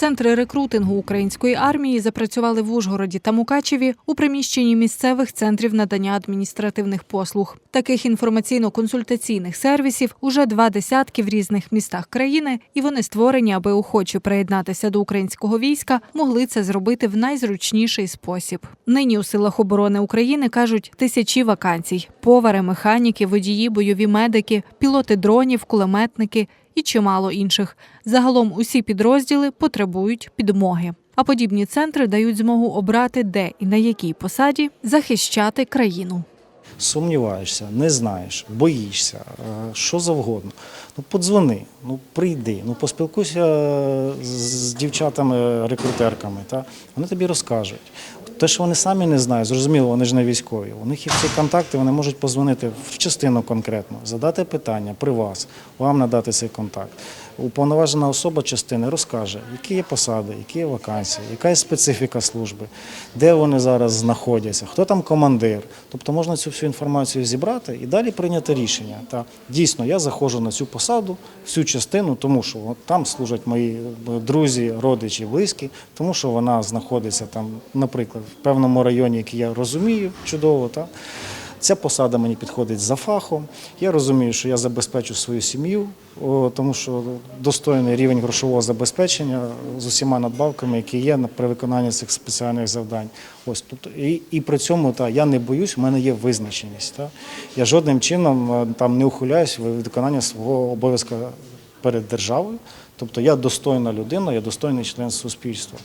Центри рекрутингу української армії запрацювали в Ужгороді та Мукачеві у приміщенні місцевих центрів надання адміністративних послуг. Таких інформаційно-консультаційних сервісів уже два десятки в різних містах країни, і вони створені, аби охочі приєднатися до українського війська могли це зробити в найзручніший спосіб. Нині у силах оборони України кажуть тисячі вакансій: повари, механіки, водії, бойові медики, пілоти дронів, кулеметники і чимало інших. Загалом усі підрозділи потребують підмоги. А подібні центри дають змогу обрати, де і на якій посаді захищати країну. Сумніваєшся, не знаєш, боїшся, е, що завгодно. Ну подзвони, ну прийди, ну поспілкуйся з- дівчатами-рекрутерками. Та? Вони тобі розкажуть. Те, що вони самі не знають, зрозуміло, вони ж не військові. У них є всі контакти, вони можуть позвонити в частину конкретно, задати питання при вас, вам надати цей контакт. Уповноважена особа частини розкаже, які є посади, які є вакансії, яка є специфіка служби, де вони зараз знаходяться, хто там командир. Тобто можна цю всю інформацію зібрати і далі прийняти рішення. Та дійсно я заходжу на цю посаду, всю частину, тому що там служать мої е, друзі, родичі, близькі, тому що вона знаходиться там, наприклад, в певному районі, який я розумію чудово. Та. Ця посада мені підходить за фахом. Я розумію, що я забезпечу свою сім'ю, тому що достойний рівень грошового забезпечення з усіма надбавками, які є при виконанні цих спеціальних завдань. Ось тобто, і, і при цьому та, я не боюсь, в мене є визначеність. Та. Я жодним чином е, там не ухиляюсь від виконання свого обов'язка перед державою. Тобто я достойна людина, я достойний член суспільства.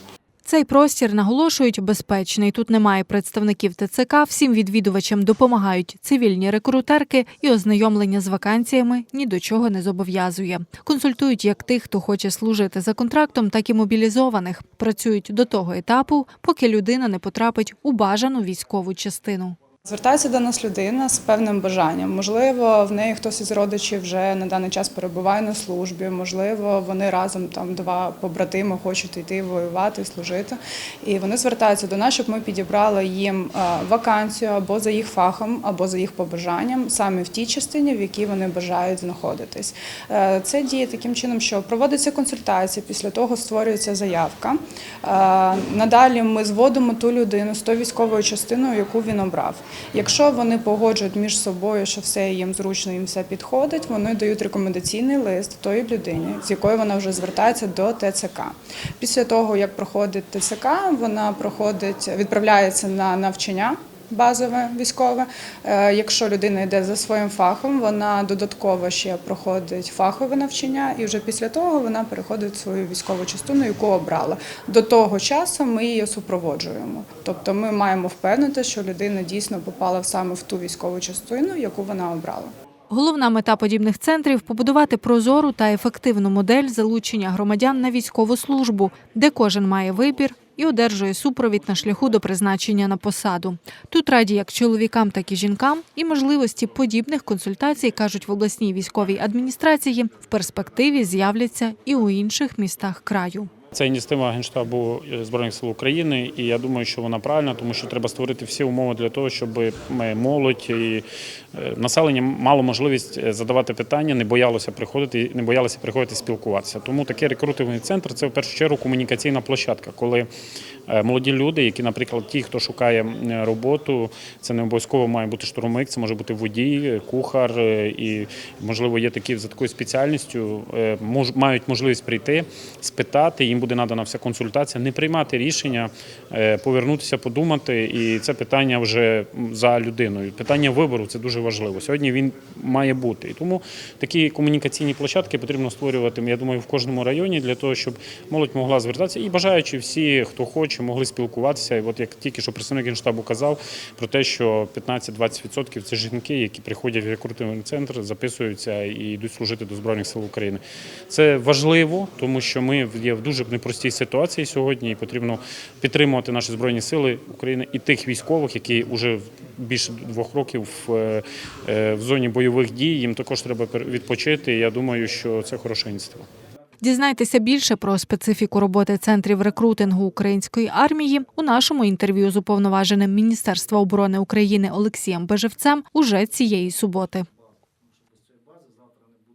Цей простір наголошують безпечний. Тут немає представників ТЦК. Всім відвідувачам допомагають цивільні рекрутерки, і ознайомлення з вакансіями ні до чого не зобов'язує. Консультують як тих, хто хоче служити за контрактом, так і мобілізованих. Працюють до того етапу, поки людина не потрапить у бажану військову частину. Звертається до нас людина з певним бажанням. Можливо, в неї хтось із родичів вже на даний час перебуває на службі. Можливо, вони разом там два побратими хочуть йти воювати, служити. І вони звертаються до нас, щоб ми підібрали їм е, вакансію або за їх фахом, або за їх побажанням, саме в тій частині, в якій вони бажають знаходитись. Е, Це діє таким чином, що проводиться консультація, після того створюється заявка. Е, Надалі ми зводимо ту людину з тою військовою частиною, яку він обрав. Якщо вони погоджують між собою, що все їм зручно, їм все підходить, вони дають рекомендаційний лист тої людині, з якою вона вже звертається до ТЦК. Після того, як проходить ТЦК, вона проходить, відправляється на навчання. Базове військове. Е, Якщо людина йде за своїм фахом, вона додатково ще проходить фахове навчання, і вже після того вона переходить в свою військову частину, яку обрала. До того часу ми її супроводжуємо. Тобто ми маємо впевнити, що людина дійсно попала саме в ту військову частину, яку вона обрала. Головна мета подібних центрів побудувати прозору та ефективну модель залучення громадян на військову службу, де кожен має вибір і одержує супровід на шляху до призначення на посаду. Тут раді як чоловікам, так і жінкам, і можливості подібних консультацій кажуть в обласній військовій адміністрації в перспективі з'являться і у інших містах краю. Це ініціатива Генштабу е, Збройних сил України, і я думаю, що вона правильна, тому що треба створити всі умови для того, щоб ми, молодь і е, населення мало можливість е, задавати питання, не боялося приходити, не боялося приходити спілкуватися. Тому такий рекрутинговий центр це в першу чергу комунікаційна площадка, коли е, молоді люди, які, наприклад, ті, хто шукає роботу, це не обов'язково має бути штурмик, це може бути водій, кухар, е, і можливо є такі за такою спеціальністю, е, мають можливість прийти, спитати. Їм буде надана вся консультація, не приймати рішення, е, повернутися, подумати. І це питання вже за людиною. Питання вибору це дуже важливо. Сьогодні він має бути. І тому такі комунікаційні площадки потрібно створювати. Я думаю, в кожному районі для того, щоб молодь могла звертатися і бажаючи всі, хто хоче, могли спілкуватися. І от як тільки що представник генштабу казав про те, що 15-20% це жінки, які приходять в рекрутинговий центр, записуються і йдуть служити до збройних сил України. Це важливо, тому що ми є в дуже непростій ситуації сьогодні, і потрібно підтримувати наші збройні сили України і тих військових, які вже більше двох років в, е, в зоні бойових дій. Їм також треба відпочити. І я думаю, що це хороша ініціатива. Дізнайтеся більше про специфіку роботи центрів рекрутингу української армії у нашому інтерв'ю з уповноваженим Міністерства оборони України Олексієм Бежевцем уже цієї суботи.